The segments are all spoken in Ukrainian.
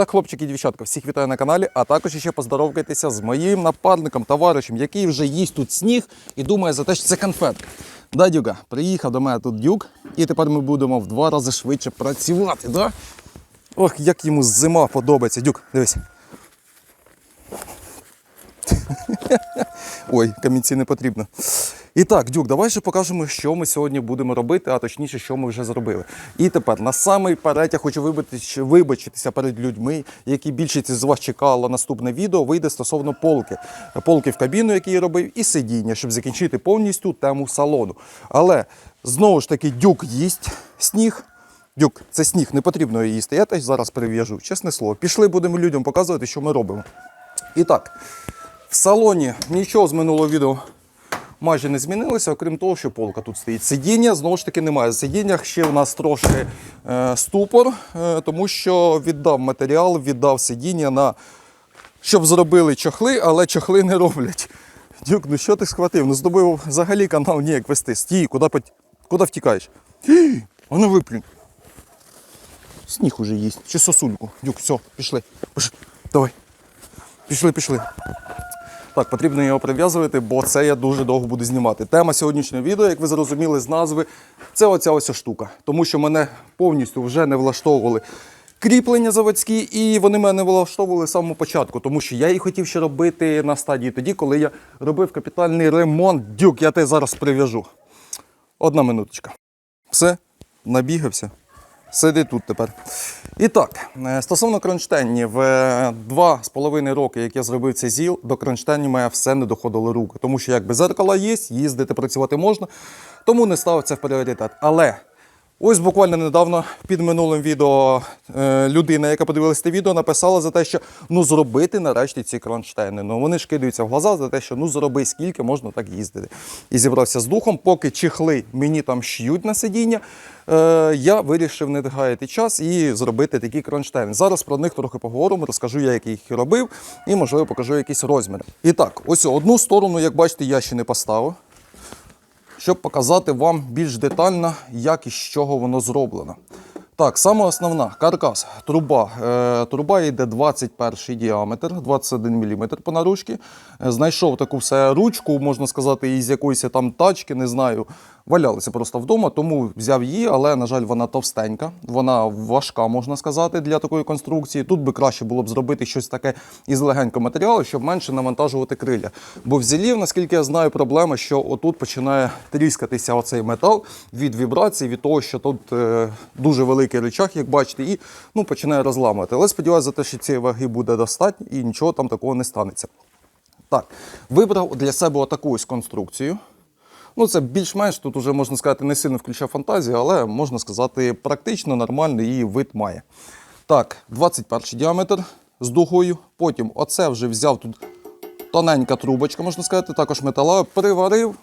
так, хлопчики і дівчатка, всіх вітаю на каналі, а також ще поздоровкайтеся з моїм напарником, товаришем, який вже їсть тут сніг і думає за те, що це конфетка. Да, Дюга, приїхав до мене тут Дюк, і тепер ми будемо в два рази швидше працювати. Да? Ох, як йому зима подобається. Дюк, дивись. Ой, камінці не потрібно. І так, Дюк, давай же покажемо, що ми сьогодні будемо робити, а точніше, що ми вже зробили. І тепер на самий перед я хочу вибачитися, перед людьми, які більшість з вас чекала наступне відео, вийде стосовно полки. Полки в кабіну, який я робив, і сидіння, щоб закінчити повністю тему салону. Але знову ж таки, Дюк їсть сніг. Дюк, це сніг, не потрібно їсти. Я теж зараз перев'яжу. Чесне слово. Пішли, будемо людям показувати, що ми робимо. І так, в салоні нічого з минулого відео майже не змінилося, окрім того, що полка тут стоїть. Сидіння знову ж таки немає. В сидіннях ще у нас трошки е, ступор, е, тому що віддав матеріал, віддав сидіння на щоб зробили чохли, але чохли не роблять. Дюк, ну що ти схватив? Ну з тобою взагалі канал ніяк вести. Стій, куди, куди втікаєш? А ну виплюнь. Сніг уже їсть. Чи сосульку. Дюк, все, пішли. Пішли. Давай. Пішли, пішли. Так, потрібно його прив'язувати, бо це я дуже довго буду знімати. Тема сьогоднішнього відео, як ви зрозуміли з назви, це оця ось штука. Тому що мене повністю вже не влаштовували кріплення заводські, і вони мене влаштовували з самого початку, тому що я їх хотів ще робити на стадії тоді, коли я робив капітальний ремонт. Дюк, я тебе зараз прив'яжу. Одна минуточка. Все, набігався. Сиди тут тепер. І так, е, стосовно кронштейнів, е, два з половиною роки, як я зробив цей ЗІЛ, до кронштейнів моє все не доходило руки. Тому що якби зеркала є, їздити, працювати можна, тому не ставив це в пріоритет. Але ось буквально недавно під минулим відео е, людина, яка подивилася це відео, написала за те, що ну зробити нарешті ці кронштейни. Ну вони ж кидаються в глаза за те, що ну зроби скільки можна так їздити. І зібрався з духом, поки чехли мені там шиють на сидіння. Е, я вирішив не гаяти час і зробити такі кронштейни. Зараз про них трохи поговоримо, розкажу я, як їх робив, і можливо покажу якісь розміри. І так, ось одну сторону, як бачите, я ще не поставив щоб показати вам більш детально, як і з чого воно зроблено. Так, саме основна каркас, труба. Е, труба йде 21 діаметр, 21 мм по наружці. Е, знайшов таку все ручку, можна сказати, із якоїсь там тачки, не знаю. Валялися просто вдома, тому взяв її, але, на жаль, вона товстенька, вона важка, можна сказати, для такої конструкції. Тут би краще було б зробити щось таке із легенького матеріалу, щоб менше навантажувати криля. Бо в зілів, наскільки я знаю, проблема, що отут починає тріскатися оцей метал від вібрацій, від того, що тут е, дуже великий рычаг, як бачите, і ну, починає розламувати. Але сподіваюся, за те, що цієї ваги буде достатньо і нічого там такого не станеться. Так, вибрав для себе отаку ось конструкцію. Ну, це більш-менш тут уже можна сказати, не сильно включав фантазію, але можна сказати, практично нормальний її вид має. Так, 21 діаметр з дугою. Потім оце вже взяв тут тоненька трубочка, можна сказати, також металева, приварив,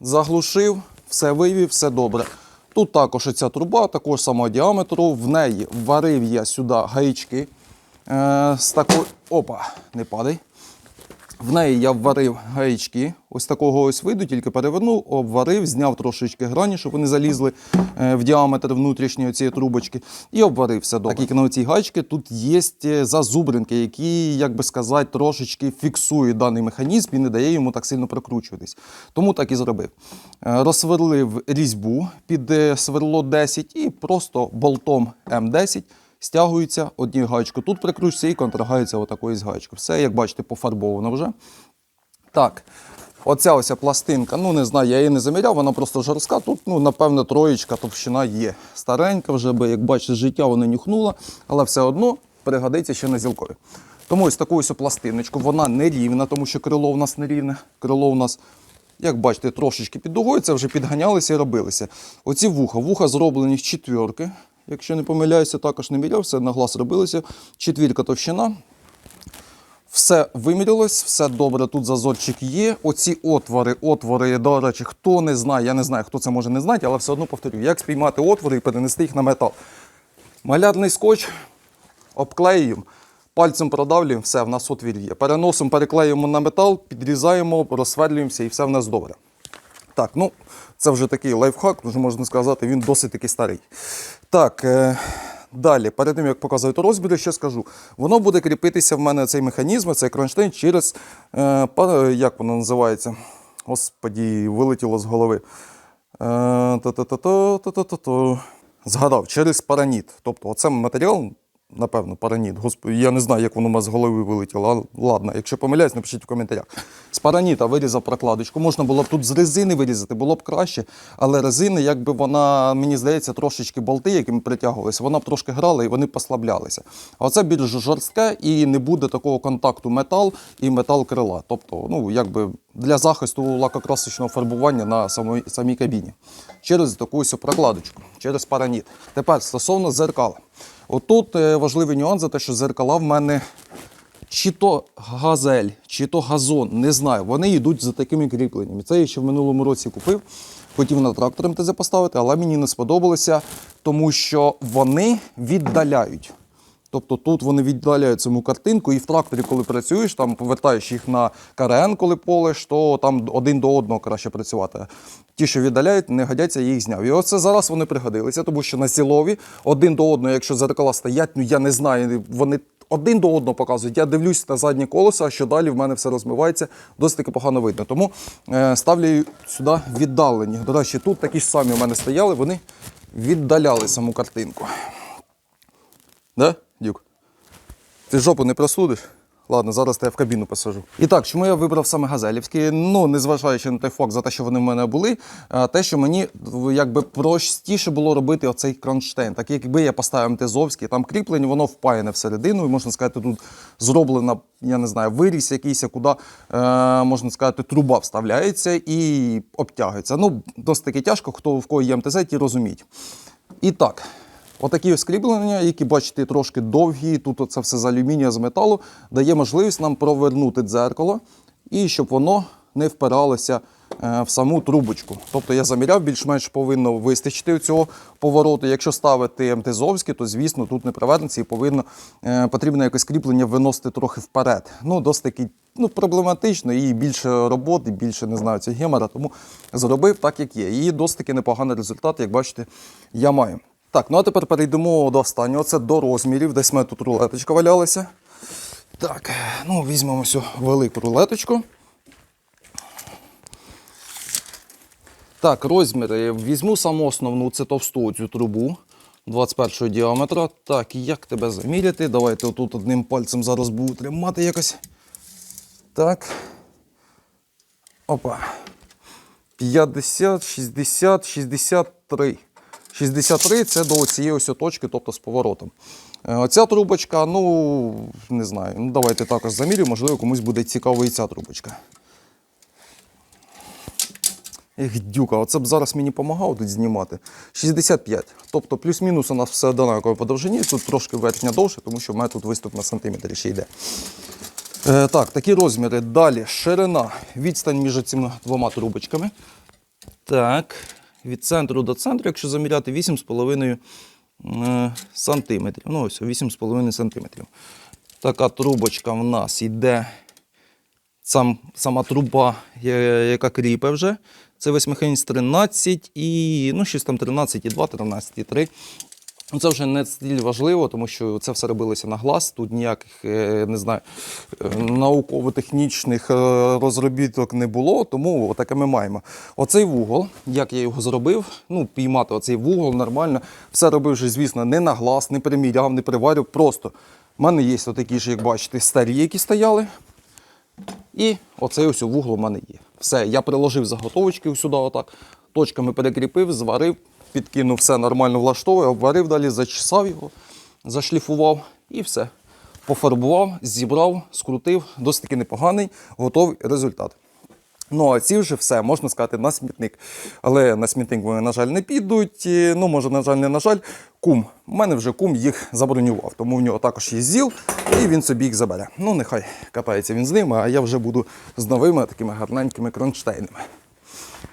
заглушив, все вивів, все добре. Тут також ця труба, такого самого діаметру. В неї варив я сюди гаячки. Е, з такої... Опа, не падай. В неї я вварив гаячки ось такого ось виду, тільки перевернув, обварив, зняв трошечки грані, щоб вони залізли е, в діаметр внутрішньої цієї трубочки, і обварив все добре. Так як на цій гачці тут є зазубринки, які, як би сказати, трошечки фіксують даний механізм і не дає йому так сильно прокручуватись. Тому так і зробив. Е, Розсверлив різьбу під е, сверло 10 і просто болтом М10 стягується одні гаєчку тут прикручується і контрагаються отакою з гаєчкою. Все, як бачите, пофарбовано вже. Так, оця ось пластинка, ну не знаю, я її не заміряв, вона просто жорстка. Тут, ну, напевно, троєчка товщина є. Старенька вже, бо, як бачите, життя вона нюхнула, але все одно пригодиться ще на зілкові. Тому ось таку ось пластиночку, вона не рівна, тому що крило у нас не рівне. Крило у нас, як бачите, трошечки під дугою, це вже підганялися і робилися. Оці вуха, вуха зроблені з четвірки. Якщо не помиляюся, також не міряв, все на глаз робилося. Четвірка товщина. Все вимірялось, все добре, тут зазорчик є. Оці отвори, отвори, до речі, хто не знає, я не знаю, хто це може не знати, але все одно повторюю, як спіймати отвори і перенести їх на метал. Малярний скотч обклеюємо, пальцем продавлюємо, все, в нас отвір є. Переносимо, переклеюємо на метал, підрізаємо, розсверлюємося і все в нас добре. Так, ну це вже такий лайфхак, вже можна сказати, він досить таки старий. Так, е, Далі, перед тим як показувати розміри, ще скажу. Воно буде кріпитися в мене цей механізм, цей кронштейн через е, як воно називається? Господі, вилетіло з голови. Е. Згадав, через параніт. Тобто, оце матеріал, напевно, параніт. Господи, я не знаю, як воно у мене з голови вилетіло. але Ладно, якщо помиляюсь, напишіть в коментарях. З параніта вирізав прокладочку. Можна було б тут з резини вирізати, було б краще. Але резина, якби вона, мені здається, трошечки болти, якими притягувалися, вона б трошки грала і вони послаблялися. А оце більш жорстке і не буде такого контакту метал і метал крила. Тобто, ну, якби для захисту лакокрасочного фарбування на самій, самій кабіні. Через таку ось прокладочку, через параніт. Тепер стосовно зеркала. Отут е, важливий нюанс за те, що зеркала в мене чи то газель, чи то газон, не знаю. Вони йдуть за такими кріпленнями. Це я ще в минулому році купив. Хотів на трактор МТЗ поставити, але мені не сподобалося, тому що вони віддаляють. Тобто тут вони віддаляють саму картинку, і в тракторі, коли працюєш, там повертаєш їх на КРН, коли полиш, то там один до одного краще працювати. Ті, що віддаляють, не годяться, я їх зняв. І оце зараз вони пригодилися, тому що на сілові один до одного, якщо зеркала стоять, ну я не знаю, вони один до одного показують. Я дивлюсь на заднє колесо, а що далі в мене все розмивається, досить таки погано видно. Тому е, ставлю сюди віддалені. До речі, тут такі ж самі в мене стояли, вони віддаляли саму картинку. Да, Дюк? Ти жопу не просудиш? Ладно, зараз тебе в кабіну посажу. І так, чому я вибрав саме газелівські? Ну, незважаючи на той факт за те, що вони в мене були, те, що мені якби простіше було робити оцей кронштейн. Так якби я поставив МТЗовський, там кріплення, воно впаяне всередину, і можна сказати, тут зроблена, я не знаю, виріс якийсь, куди, е, можна сказати, труба вставляється і обтягується. Ну, досить таки тяжко, хто в кого є МТЗ, ті розуміють. І так, Отакі ось які бачите, трошки довгі, тут це все з алюмінія, з металу, дає можливість нам провернути дзеркало і щоб воно не впиралося е, в саму трубочку. Тобто я заміряв, більш-менш повинно вистачити цього повороту. Якщо ставити МТЗовське, то звісно тут не провернеться і повинно е, потрібно якось кріплення виносити трохи вперед. Ну, досить таки ну, проблематично і більше роботи, більше не знаю, цього гемора, тому зробив так, як є. І досить таки непоганий результат, як бачите, я маю. Так, ну а тепер перейдемо до останнього. Це до розмірів. Десь мене тут рулеточка валялася. Так, ну візьмемо цю велику рулеточку. Так, розміри. Візьму саму основну, це товсту цю трубу 21 діаметра. Так, як тебе заміряти? Давайте отут одним пальцем зараз буду тримати якось. Так. Опа. 50, 60, 63. 63 це до цієї ось точки, тобто з поворотом. Е, Оця трубочка, ну, не знаю. Ну, давайте також замірюємо, можливо, комусь буде цікаво і ця трубочка. Ех, дюка, оце б зараз мені допомагав тут знімати. 65. Тобто плюс-мінус у нас все однаково по довжині. Тут трошки верхня довше, тому що в мене тут виступ на сантиметрі ще йде. Е, так, такі розміри. Далі ширина, відстань між цими двома трубочками. Так, від центру до центру, якщо заміряти 8,5 см. сантиметрів. Ну, ось 8,5 сантиметрів. Така трубочка в нас йде. Сам, сама труба, яка кріпе вже. Це весь механізм 13 і ну, щось там 13,2, 13,3. Ну, Це вже не стіль важливо, тому що це все робилося на глаз. Тут ніяких е, не знаю, е, науково-технічних е, розробіток не було, тому таке ми маємо. Оцей вугол, як я його зробив, ну, піймати оцей вугол нормально. Все робив вже, звісно, не на глаз, не приміряв, не приварив. Просто в мене є такі ж, як бачите, старі, які стояли. І оцей ось вугол у мене є. Все, я приложив заготовочки сюди, отак, точками перекріпив, зварив, підкинув все нормально влаштовую, обварив далі, зачесав його, зашліфував і все. Пофарбував, зібрав, скрутив, досить таки непоганий, готовий результат. Ну, а ці вже все, можна сказати, на смітник. Але на смітник вони, на жаль, не підуть. Ну, може, на жаль, не на жаль. Кум. У мене вже кум їх забронював, тому в нього також є зіл, і він собі їх забере. Ну, нехай катається він з ними, а я вже буду з новими такими гарненькими кронштейнами.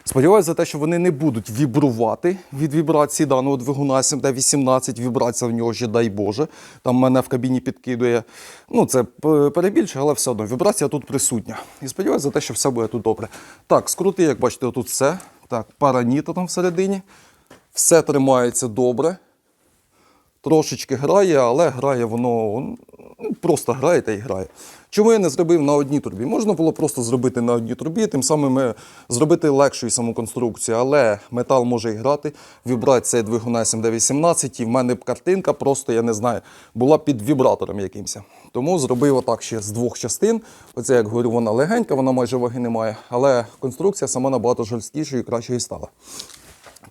Сподіваюся за те, що вони не будуть вібрувати від вібрації даного двигуна СМД-18. Вібрація в нього ще, дай Боже. Там мене в кабіні підкидує. Ну, це перебільше, але все одно вібрація тут присутня. І сподіваюся за те, що все буде тут добре. Так, скрути, як бачите, тут все. Так, параніта там всередині. Все тримається добре. трошечки грає, але грає воно ну, просто грає та й грає. Чому я не зробив на одній трубі? Можна було просто зробити на одній трубі, тим самим е, зробити легшою саму конструкцію, але метал може і грати. Вібрація двигуна SMD18, і в мене б картинка просто, я не знаю, була під вібратором якимось. Тому зробив отак ще з двох частин. Оце, як говорю, вона легенька, вона майже ваги не має, але конструкція сама набагато жорсткішою і кращою стала.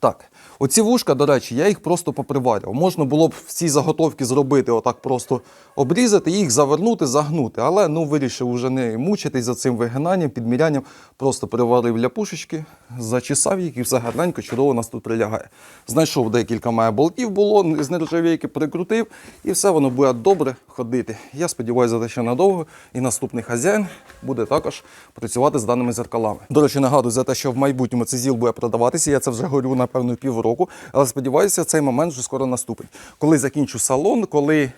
Так, оці вушка, до речі, я їх просто поприварював. Можна було б всі заготовки зробити, отак просто обрізати, їх завернути, загнути. Але ну вирішив уже не мучитись за цим вигинанням, підмірянням. Просто приварив ляпушечки, зачесав їх і все гарненько, чудово у нас тут прилягає. Знайшов декілька має болтів було з нержавійки, прикрутив, і все воно буде добре ходити. Я сподіваюся, що надовго і наступний хазяїн буде також працювати з даними зеркалами. До речі, нагадую за те, що в майбутньому цей зіл буде продаватися. Я це вже говорю напевно півроку, але сподіваюся, цей момент вже скоро наступить. Коли закінчу салон, коли.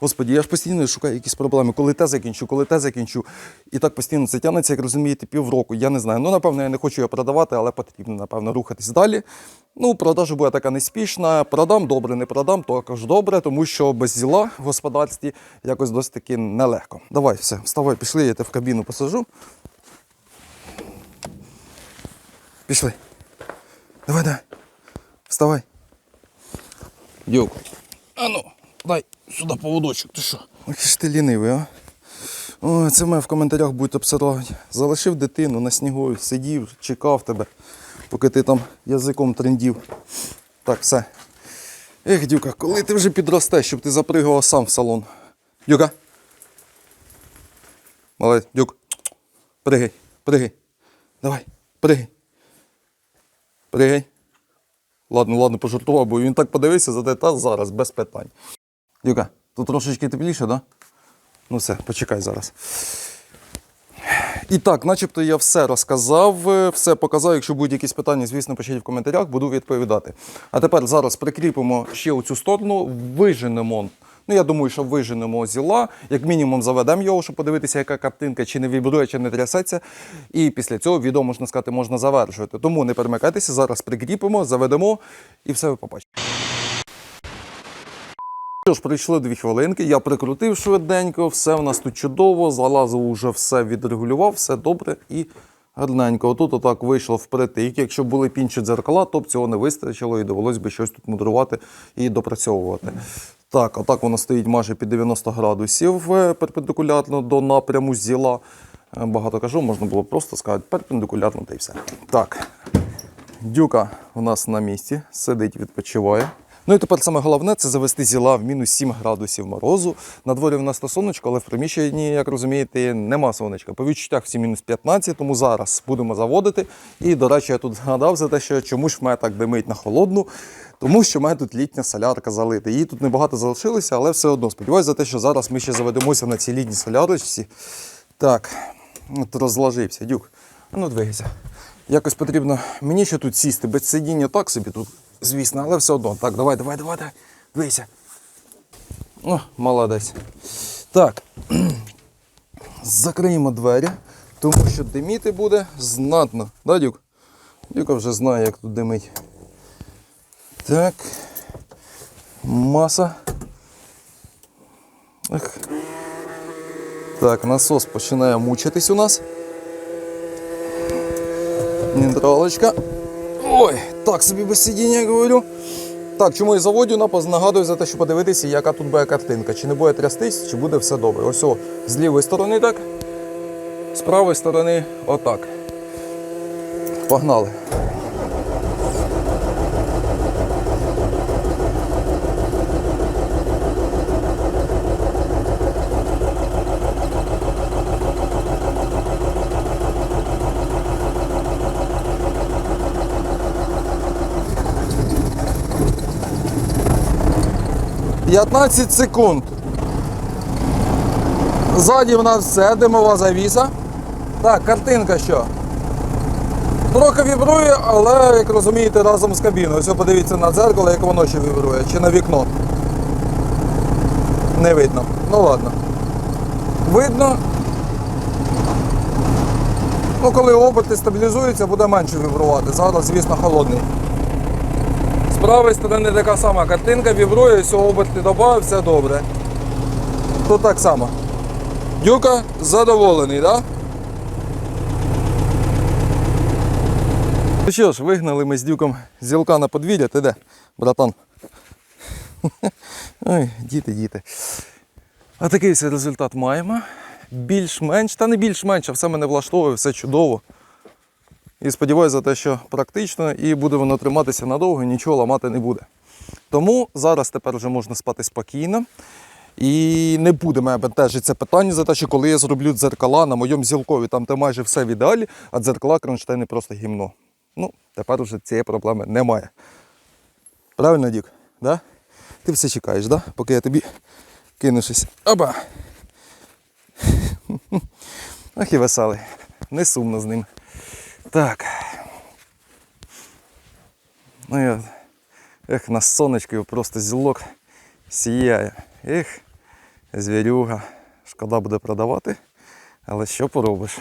Господі, я ж постійно шукаю якісь проблеми. Коли те закінчу, коли те закінчу. І так постійно це тягнеться, як розумієте, півроку. Я не знаю. Ну, напевно, я не хочу його продавати, але потрібно, напевно, рухатись далі. Ну, продажа буде така неспішна. Продам добре, не продам, також добре, тому що без зіла в господарстві якось досить таки нелегко. Давай, все, вставай, пішли, я тебе в кабіну посажу. Пішли. Давай, давай. Вставай. Дюк. А ну, дай сюди поводочок, ти що? Ох, ж ти лінивий, а? Ой, це мене в коментарях будуть обсирати. Залишив дитину на снігу, сидів, чекав тебе, поки ти там язиком трендів. Так, все. Ех, Дюка, коли ти вже підростеш, щоб ти запригував сам в салон. Дюка. Молодець, Дюк. Пригай, пригай. Давай, пригай. Пригай. Ладно, ладно, пожартував, бо він так подивився, зате та зараз, без питань. Юка, тут трошечки тепліше, да? Ну все, почекай зараз. І так, начебто я все розказав, е, все показав. Якщо будуть якісь питання, звісно, пишіть в коментарях, буду відповідати. А тепер зараз прикріпимо ще оцю сторону, виженемо. Ну, я думаю, що виженемо зіла, як мінімум заведемо його, щоб подивитися, яка картинка, чи не вібрує, чи не трясеться. І після цього відео, можна сказати, можна завершувати. Тому не перемикайтеся, зараз прикріпимо, заведемо і все ви побачите. Що ж, пройшло дві хвилинки, я прикрутив швиденько, все в нас тут чудово, залазив уже все відрегулював, все добре і гарненько. Отут отак вийшло впритик. Якщо були б інші дзеркала, то б цього не вистачило і довелось би щось тут мудрувати і допрацьовувати. Так, отак воно стоїть майже під 90 градусів е, перпендикулярно до напряму зіла. Е, Багато кажу, можна було просто сказати перпендикулярно та й все. Так, Дюка у нас на місці, сидить, відпочиває. Ну і тепер саме головне це завести зіла в мінус 7 градусів морозу. На дворі в нас то сонечко, але в приміщенні, як розумієте, нема сонечка. По відчуттях всі мінус 15, тому зараз будемо заводити. І, до речі, я тут згадав за те, що чому ж мене так димить на холодну, тому що в мене тут літня солярка залита. Її тут небагато залишилося, але все одно сподіваюся за те, що зараз ми ще заведемося на цій літній солярочці. Так, от розложився, дюк. Ну, двигайся. Якось потрібно мені ще тут сісти, без сидіння так собі тут, звісно, але все одно. Так, давай, давай, давай, давай. Двигайся. О, молодець. Так. Закриємо двері, тому що диміти буде знатно. Да, Дюк? Дюка вже знає, як тут димить. Так. Маса. Ех. Так, насос починає мучитись у нас. Нейтралочка. Ой, так собі без сидіння говорю. Так, чому я заводю напас, нагадую за те, щоб подивитися, яка тут буде картинка. Чи не буде трястись, чи буде все добре. Ось о, з лівої сторони так. З правої сторони отак. Погнали. – 15 секунд. Ззаді в нас все, димова завіса. Так, картинка що? Трохи вібрує, але, як розумієте, разом з кабіною. Ось подивіться на дзеркало, як воно ще вібрує, чи на вікно. Не видно. Ну ладно. Видно. Ну, коли оберти стабілізуються, буде менше вібрувати. Зараз, звісно, холодний. Правої сторони така сама картинка, вібрує, всього оберт не додав, все добре. Тут так само. Дюка задоволений, так? Да? Ну що ж, вигнали ми з дюком зілка на подвір'я, ти де, братан? Ой, діти, діти. А такий результат маємо. Більш-менш, та не більш-менш, а все мене влаштовує, все чудово. І сподіваюся те, що практично і буде воно триматися надовго, нічого ламати не буде. Тому зараз тепер вже можна спати спокійно. І не буде мене бентежити це питання за те, що коли я зроблю дзеркала на моєму зілкові, там де майже все в ідеалі, а дзеркала кронштейни просто гімно. Ну, тепер вже цієї проблеми немає. Правильно, Дік? Да? Ти все чекаєш, да? поки я тобі кину щось. Ах і веселий. Не сумно з ним. Так. Ну я. Ех, на сонечку просто зілок сіяє. Ех, звірюга. Шкода буде продавати. Але що поробиш?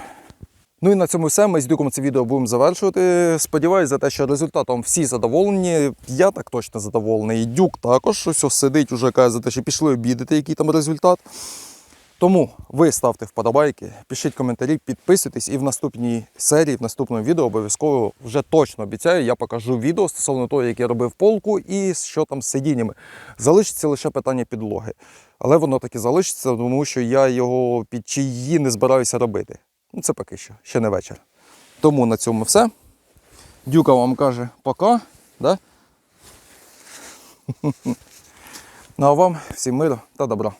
Ну і на цьому все. Ми з Дюком це відео будемо завершувати. Сподіваюсь за те, що результатом всі задоволені. Я так точно задоволений. І Дюк також ось сидить, уже каже за те, що пішли обідати, який там результат. Тому ви ставте вподобайки, пишіть коментарі, підписуйтесь і в наступній серії, в наступному відео обов'язково вже точно обіцяю, я покажу відео стосовно того, як я робив полку і що там з сидіннями. Залишиться лише питання підлоги. Але воно таки залишиться, тому що я його під чиї не збираюся робити. Ну це поки що, ще не вечір. Тому на цьому все. Дюка вам каже пока. Да? Ну а вам всім миру та добра.